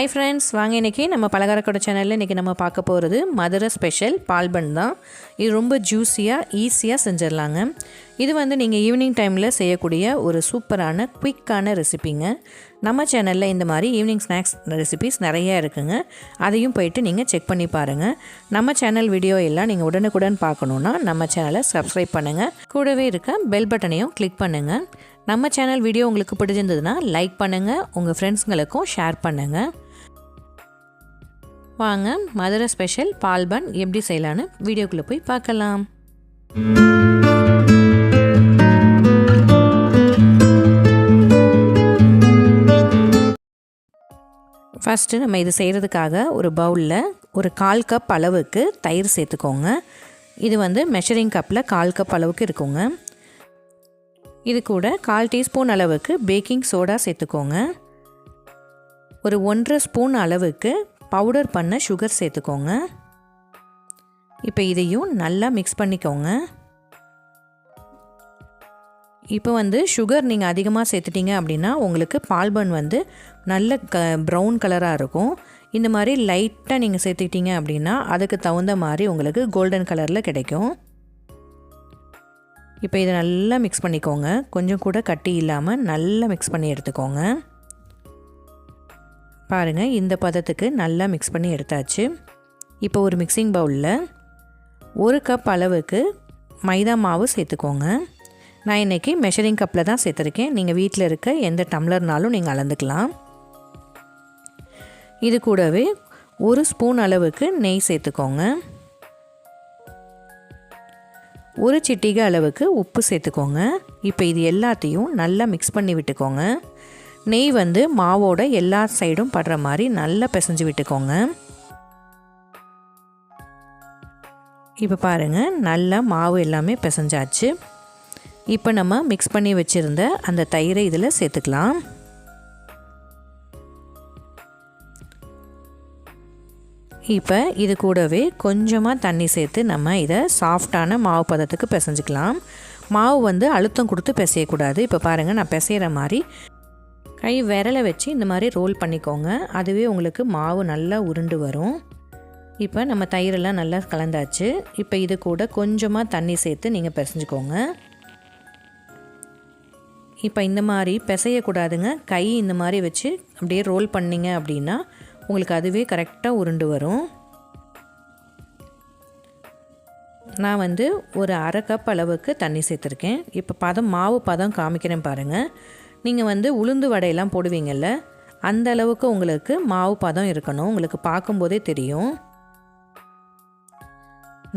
Hi friends வாங்க இன்றைக்கி நம்ம பலகாரக்கடை சேனலில் இன்றைக்கி நம்ம பார்க்க போகிறது மதுரை ஸ்பெஷல் பால்பன் தான். இது ரொம்ப ஜூஸியாக ஈஸியாக செஞ்சிடலாங்க. இது வந்து நீங்கள் ஈவினிங் டைமில் செய்யக்கூடிய ஒரு சூப்பரான குயிக்கான ரெசிபிங்க நம்ம சேனலில் இந்த மாதிரி ஈவினிங் ஸ்நாக்ஸ் ரெசிபிஸ் நிறையா இருக்குங்க. அதையும் போயிட்டு நீங்கள் செக் பண்ணி பாருங்கள் நம்ம சேனல் வீடியோ எல்லாம் நீங்கள் உடனுக்குடன் பார்க்கணுன்னா நம்ம சேனலை சப்ஸ்கிரைப் பண்ணுங்கள் கூடவே இருக்க பெல் பட்டனையும் கிளிக் பண்ணுங்கள் நம்ம சேனல் வீடியோ உங்களுக்கு பிடிச்சிருந்ததுன்னா லைக் பண்ணுங்கள் உங்கள் ஃப்ரெண்ட்ஸுங்களுக்கும் ஷேர் பண்ணுங்கள் வாங்க மதுரை ஸ்பெஷல் பால்பன் எப்படி செய்யலான்னு வீடியோக்குள்ளே போய் பார்க்கலாம். ஃபஸ்ட்டு நம்ம இது செய்கிறதுக்காக ஒரு பவுலில் ஒரு கால் கப் அளவுக்கு தயிர் சேர்த்துக்கோங்க. இது வந்து மெஷரிங் கப்பில் கால் கப் அளவுக்கு இருக்குங்க. இது கூட கால் டீஸ்பூன் அளவுக்கு பேக்கிங் சோடா சேர்த்துக்கோங்க. ஒரு ஒன்றரை ஸ்பூன் அளவுக்கு பவுடர் பண்ண சுகர் சேர்த்துக்கோங்க. இப்போ இதையும் நல்லா மிக்ஸ் பண்ணிக்கோங்க. இப்போ வந்து சுகர் நீங்கள் அதிகமாக சேர்த்துட்டீங்க அப்படின்னா உங்களுக்கு பால்பன் வந்து நல்ல க ப்ரௌன் கலராக இருக்கும். இந்த மாதிரி லைட்டாக நீங்கள் சேர்த்துக்கிட்டீங்க அப்படின்னா அதுக்கு தகுந்த மாதிரி உங்களுக்கு கோல்டன் கலரில் கிடைக்கும். இப்போ இதை நல்லா மிக்ஸ் பண்ணிக்கோங்க. கொஞ்சம் கூட கட்டி இல்லாமல் நல்லா மிக்ஸ் பண்ணி எடுத்துக்கோங்க. பாருங்கள் இந்த பதத்துக்கு நல்லா மிக்ஸ் பண்ணி எடுத்தாச்சு. இப்போ ஒரு மிக்சிங் பவுலில் ஒரு கப் அளவுக்கு மைதா மாவு சேர்த்துக்கோங்க. நான் இன்றைக்கி மெஷரிங் கப்பில் தான் சேர்த்துருக்கேன். நீங்கள் வீட்டில் இருக்க எந்த டம்ளர்னாலும் நீங்கள் அளந்துக்கலாம். இது கூடவே ஒரு ஸ்பூன் அளவுக்கு நெய் சேர்த்துக்கோங்க. ஒரு சிட்டிகை அளவுக்கு உப்பு சேர்த்துக்கோங்க. இப்போ இது எல்லாத்தையும் நல்லா மிக்ஸ் பண்ணி விட்டுக்கோங்க. நெய் வந்து மாவோட எல்லா சைடும் படுற மாதிரி நல்லா பிசைஞ்சு விட்டுக்கோங்க. இப்போ பாருங்கள் நல்லா மாவு எல்லாமே பிசைஞ்சாச்சு. இப்போ நம்ம மிக்ஸ் பண்ணி வச்சுருந்த அந்த தயிரை இதில் சேர்த்துக்கலாம். இப்போ இது கூடவே கொஞ்சமாக தண்ணி சேர்த்து நம்ம இதை சாஃப்டான மாவு பதத்துக்கு பிசைஞ்சிக்கலாம். மாவு வந்து அழுத்தம் கொடுத்து பிசையக்கூடாது. இப்போ பாருங்கள் நான் பிசைகிற மாதிரி கை விரலை வச்சு இந்த மாதிரி ரோல் பண்ணிக்கோங்க. அதுவே உங்களுக்கு மாவு நல்லா உருண்டு வரும். இப்போ நம்ம தயிரெல்லாம் நல்லா கலந்தாச்சு. இப்போ இது கூட கொஞ்சமாக தண்ணி சேர்த்து நீங்கள் பிசைஞ்சுக்கோங்க. இப்போ இந்த மாதிரி பிசையக்கூடாதுங்க. கை இந்த மாதிரி வச்சு அப்படியே ரோல் பண்ணிங்க அப்படின்னா உங்களுக்கு அதுவே கரெக்டாக உருண்டு வரும். நான் வந்து ஒரு அரை கப் அளவுக்கு தண்ணி சேர்த்துருக்கேன். இப்போ பதம் மாவு பதம் காமிக்கிறேன் பாருங்கள் நீங்கள் வந்து உளுந்து வடையெல்லாம் போடுவீங்கள்ல அந்த அளவுக்கு உங்களுக்கு மாவு பதம் இருக்கணும். உங்களுக்கு பார்க்கும்போதே தெரியும்.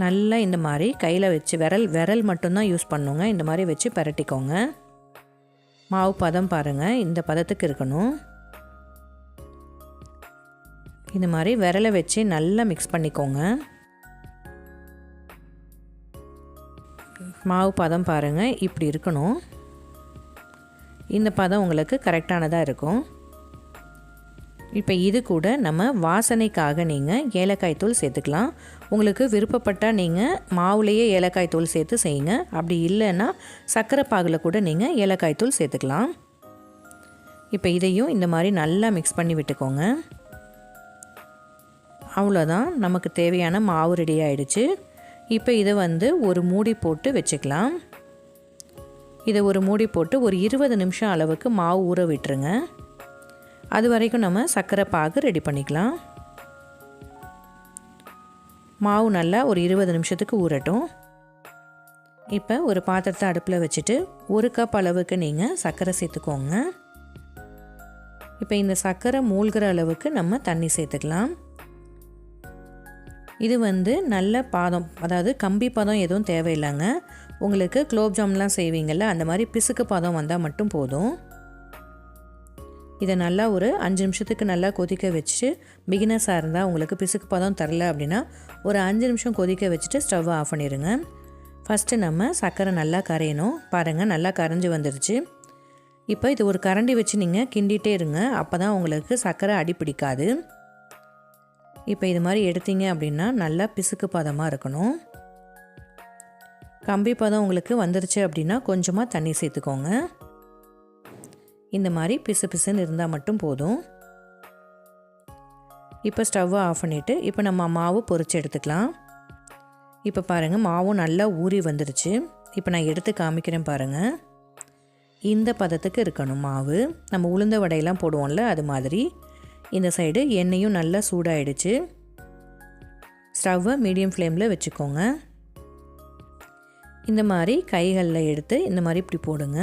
நல்லா இந்த மாதிரி கையில் வச்சு விரல் விரல் மட்டும்தான் யூஸ் பண்ணுங்க. இந்த மாதிரி வச்சு பரட்டிக்கோங்க. மாவு பதம் பாருங்கள் இந்த பதத்துக்கு இருக்கணும். இந்த மாதிரி விரலை வச்சு நல்லா மிக்ஸ் பண்ணிக்கோங்க. மாவு பதம் பாருங்கள் இப்படி இருக்கணும். இந்த பதம் உங்களுக்கு கரெக்டானதாக இருக்கும். இப்போ இது கூட நம்ம வாசனைக்காக நீங்கள் ஏலக்காய் தூள் சேர்த்துக்கலாம். உங்களுக்கு விருப்பப்பட்டால் நீங்கள் மாவுலேயே ஏலக்காய் தூள் சேர்த்து செய்யுங்க. அப்படி இல்லைன்னா சர்க்கரை பாகில் கூட நீங்கள் ஏலக்காய் தூள் சேர்த்துக்கலாம். இப்போ இதையும் இந்த மாதிரி நல்லா மிக்ஸ் பண்ணி விட்டுக்கோங்க. அவ்வளோதான் நமக்கு தேவையான மாவு ரெடி ஆயிடுச்சு. இப்போ இதை வந்து ஒரு மூடி போட்டு வச்சுக்கலாம். இதை ஒரு மூடி போட்டு ஒரு இருபது நிமிஷம் அளவுக்கு மாவு ஊற விட்டுருங்க. அது வரைக்கும் நம்ம சர்க்கரை பாகு ரெடி பண்ணிக்கலாம். மாவு நல்லா ஒரு இருபது நிமிஷத்துக்கு ஊறட்டும். இப்போ ஒரு பாத்திரத்தை அடுப்பில் வச்சுட்டு ஒரு கப் அளவுக்கு நீங்கள் சர்க்கரை சேர்த்துக்கோங்க. இப்போ இந்த சர்க்கரை மூழ்கிற அளவுக்கு நம்ம தண்ணி சேர்த்துக்கலாம். இது வந்து நல்ல பாதம் அதாவது கம்பி பதம் எதுவும் தேவையில்லைங்க. உங்களுக்கு குலோப்ஜாம்லாம் செய்வீங்கள்ல அந்த மாதிரி பிசுக்கு பதம் வந்தால் மட்டும் போதும். இதை நல்லா ஒரு அஞ்சு நிமிஷத்துக்கு நல்லா கொதிக்க வச்சுட்டு பிகினர்ஸாக இருந்தால் உங்களுக்கு பிசுக்கு பதம் தரல அப்படின்னா ஒரு அஞ்சு நிமிஷம் கொதிக்க வச்சுட்டு ஸ்டவ்வை ஆஃப் பண்ணிடுங்க. ஃபஸ்ட்டு நம்ம சர்க்கரை நல்லா கரையணும். பாருங்கள் நல்லா கரைஞ்சி வந்துடுச்சு இப்போ இது ஒரு கரண்டி வச்சு நீங்கள் கிண்டிகிட்டே இருங்க. அப்போ தான் உங்களுக்கு சர்க்கரை அடி பிடிக்காது. இப்போ இது மாதிரி எடுத்தீங்க அப்படின்னா நல்லா பிசுக்கு பதமாக இருக்கணும். கம்பி பதம் உங்களுக்கு வந்துருச்சு அப்படின்னா கொஞ்சமாக தண்ணி சேர்த்துக்கோங்க. இந்த மாதிரி பிசு பிசுன்னு இருந்தால் மட்டும் போதும். இப்போ ஸ்டவ்வை ஆஃப் பண்ணிவிட்டு இப்போ நம்ம மாவு பொறிச்சு எடுத்துக்கலாம். இப்போ பாருங்கள் மாவும் நல்லா ஊறி வந்துருச்சு. இப்போ நான் எடுத்து காமிக்கிறேன் பாருங்கள் இந்த பதத்துக்கு இருக்கணும் மாவு. நம்ம உளுந்த வடையெல்லாம் போடுவோம்ல அது மாதிரி. இந்த சைடு எண்ணெயும் நல்லா சூடாயிடுச்சு. ஸ்டவ்வை மீடியம் ஃப்ளேமில் வச்சுக்கோங்க. இந்த மாதிரி கைகளில் எடுத்து இந்த மாதிரி இப்படி போடுங்க.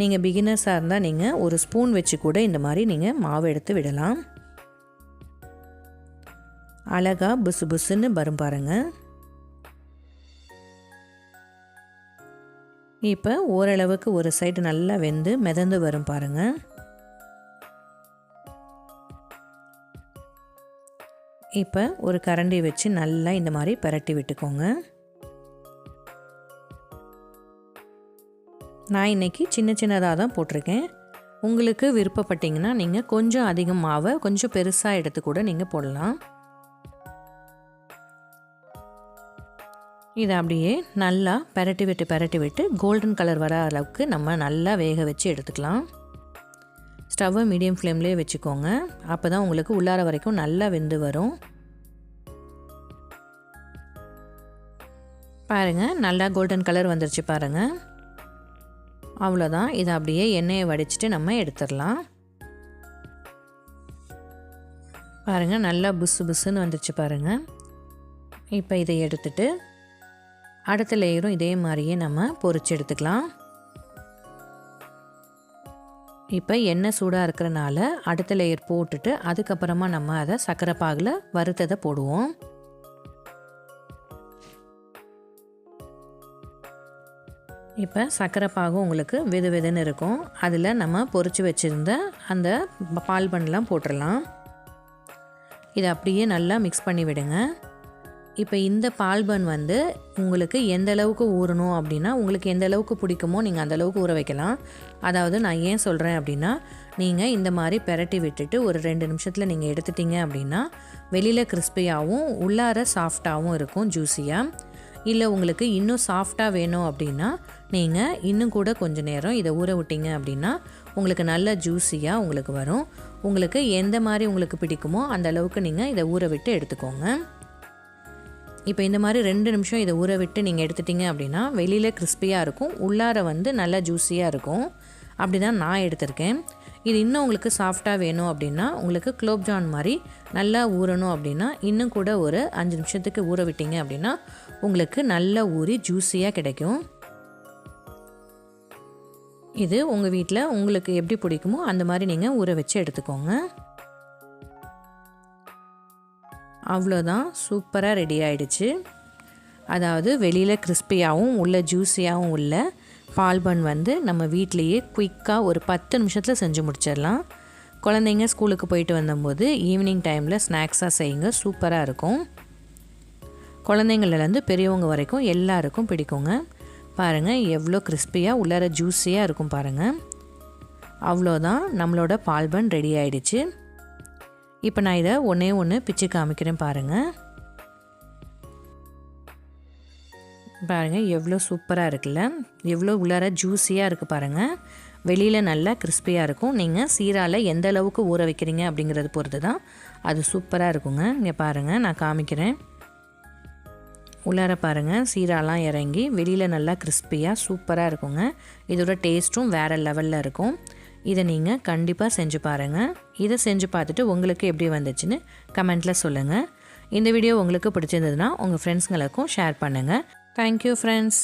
நீங்கள் பிகினர்ஸாக இருந்தால் நீங்கள் ஒரு ஸ்பூன் வச்சு கூட இந்த மாதிரி நீங்கள் மாவு எடுத்து விடலாம். அழகா புசு புசுன்னு வரும் பாருங்க. இப்போ ஓரளவுக்கு ஒரு சைடு நல்லா வெந்து மிதந்து வரும் பாருங்கள் இப்போ ஒரு கரண்டி வச்சு நல்லா இந்த மாதிரி பரட்டி விட்டுக்கோங்க. நான் இன்றைக்கி சின்ன சின்னதாக தான் போட்டிருக்கேன். உங்களுக்கு விருப்பப்பட்டிங்கன்னா நீங்கள் கொஞ்சம் அதிகம் மாவை கொஞ்சம் பெருசாக எடுத்து கூட நீங்கள் போடலாம். இதை அப்படியே நல்லா பரட்டி விட்டு பரட்டி விட்டு கோல்டன் கலர் வர அளவுக்கு நம்ம நல்லா வேக வச்சு எடுத்துக்கலாம். ஸ்டவ்வை மீடியம் ஃப்ளேம்லேயே வச்சுக்கோங்க. அப்போ தான் உங்களுக்கு உள்ளார வரைக்கும் நல்லா வெந்து வரும். பாருங்கள் நல்லா கோல்டன் கலர் வந்துருச்சு பாருங்கள் அவ்வளோதான் இதை அப்படியே எண்ணெயை வடிச்சிட்டு நம்ம எடுத்துடலாம். பாருங்கள் நல்லா புஸ்ஸு புஸ்ஸுன்னு வந்துருச்சு பாருங்கள் இப்போ இதை எடுத்துட்டு அடுத்த லேயரும் இதே மாதிரியே நம்ம பொறிச்சு எடுத்துக்கலாம். இப்போ எண்ணெய் சூடாக இருக்கிறனால அடுத்த லேயர் போட்டுட்டு அதுக்கப்புறமா நம்ம அதை சர்க்கரை பாகில் வறுத்ததை போடுவோம். இப்போ சர்க்கரை பாகும் உங்களுக்கு வெது வெதுன்னு இருக்கும். அதில் நம்ம பொறிச்சு வச்சுருந்த அந்த பால் பண்ணலாம் போட்டுடலாம். இதை அப்படியே நல்லா மிக்ஸ் பண்ணி விடுங்க. இப்போ இந்த பால் பன் வந்து உங்களுக்கு எந்த அளவுக்கு ஊறணும் அப்படின்னா உங்களுக்கு எந்த அளவுக்கு பிடிக்குமோ நீங்கள் அந்த அளவுக்கு ஊற வைக்கலாம். அதாவது நான் ஏன் சொல்கிறேன் அப்படின்னா நீங்கள் இந்த மாதிரி பெரட்டி விட்டுட்டு ஒரு ரெண்டு நிமிஷத்தில் நீங்கள் எடுத்துட்டீங்க அப்படின்னா வெளியில் கிறிஸ்பியாகவும் உள்ளார சாஃப்டாகவும் இருக்கும் ஜூஸியாக இல்லை உங்களுக்கு இன்னும் சாஃப்டாக வேணும் அப்படின்னா நீங்கள் இன்னும் கூட கொஞ்சம் நேரம் இதை ஊற விட்டீங்க அப்படின்னா உங்களுக்கு நல்ல ஜூஸியாக உங்களுக்கு வரும். உங்களுக்கு எந்த மாதிரி உங்களுக்கு பிடிக்குமோ அந்த அளவுக்கு நீங்கள் இதை ஊற விட்டு எடுத்துக்கோங்க. இப்போ இந்த மாதிரி ரெண்டு நிமிஷம் இதை ஊற விட்டு நீங்கள் எடுத்துட்டீங்க அப்படின்னா வெளியில் கிறிஸ்பியாக இருக்கும். உள்ளார வந்து நல்லா ஜூஸியாக இருக்கும். அப்படி தான் நான் எடுத்திருக்கேன். இது இன்னும் உங்களுக்கு சாஃப்டாக வேணும் அப்படின்னா உங்களுக்கு குலோப்ஜான் மாதிரி நல்லா ஊறணும் அப்படின்னா இன்னும் கூட ஒரு அஞ்சு நிமிஷத்துக்கு ஊற விட்டீங்க அப்படின்னா உங்களுக்கு நல்லா ஊறி ஜூஸியாக கிடைக்கும். இது உங்கள் வீட்டில் உங்களுக்கு எப்படி பிடிக்குமோ அந்த மாதிரி நீங்கள் ஊற வச்சு எடுத்துக்கோங்க. அவ்வளோதான். சூப்பராக ரெடி ஆயிடுச்சு. அதாவது வெளியில் கிறிஸ்பியாகவும் உள்ள ஜூஸியாகவும் உள்ள பால்பன் வந்து நம்ம வீட்லேயே குயிக்காக ஒரு பத்து நிமிஷத்தில் செஞ்சு முடிச்சிடலாம். குழந்தைங்க ஸ்கூலுக்கு போயிட்டு வந்தபோது ஈவினிங் டைமில் ஸ்நாக்ஸாக செய்யுங்க. சூப்பராக இருக்கும். குழந்தைங்கள்லேருந்து பெரியவங்க வரைக்கும் எல்லாருக்கும் பிடிக்குங்க. பாருங்கள் எவ்வளோ கிறிஸ்பியாக உள்ளார ஜூஸியாக இருக்கும் பாருங்கள் அவ்வளோதான் நம்மளோட பால்பன் ரெடி ஆயிடுச்சு. இப்போ நான் இதை ஒன்றே ஒன்று பிச்சு காமிக்கிறேன் பாருங்கள் பாருங்கள் எவ்வளோ சூப்பராக இருக்குல்ல? எவ்வளோ உள்ளார ஜூஸியாக இருக்குது பாருங்கள் வெளியில் நல்லா கிறிஸ்பியாக இருக்கும். நீங்கள் சீரால் எந்த அளவுக்கு ஊற வைக்கிறீங்க அப்படிங்கிறது பொறுத்து தான் அது சூப்பராக இருக்குங்க. இங்கே பாருங்கள் நான் காமிக்கிறேன். உள்ளார பாருங்கள் சீராலாம் இறங்கி வெளியில் நல்லா கிறிஸ்பியாக சூப்பராக இருக்குங்க. இதோட டேஸ்ட்டும் வேறு லெவலில் இருக்கும். இதை நீங்கள் கண்டிப்பாக செஞ்சு பாருங்கள் இதை செஞ்சு பார்த்துட்டு உங்களுக்கு எப்படி வந்துச்சுன்னு கமெண்ட்டில் சொல்லுங்கள் இந்த வீடியோ உங்களுக்கு பிடிச்சிருந்ததுன்னா உங்கள் ஃப்ரெண்ட்ஸுங்களுக்கும் ஷேர் பண்ணுங்கள் தேங்க்யூ ஃப்ரெண்ட்ஸ்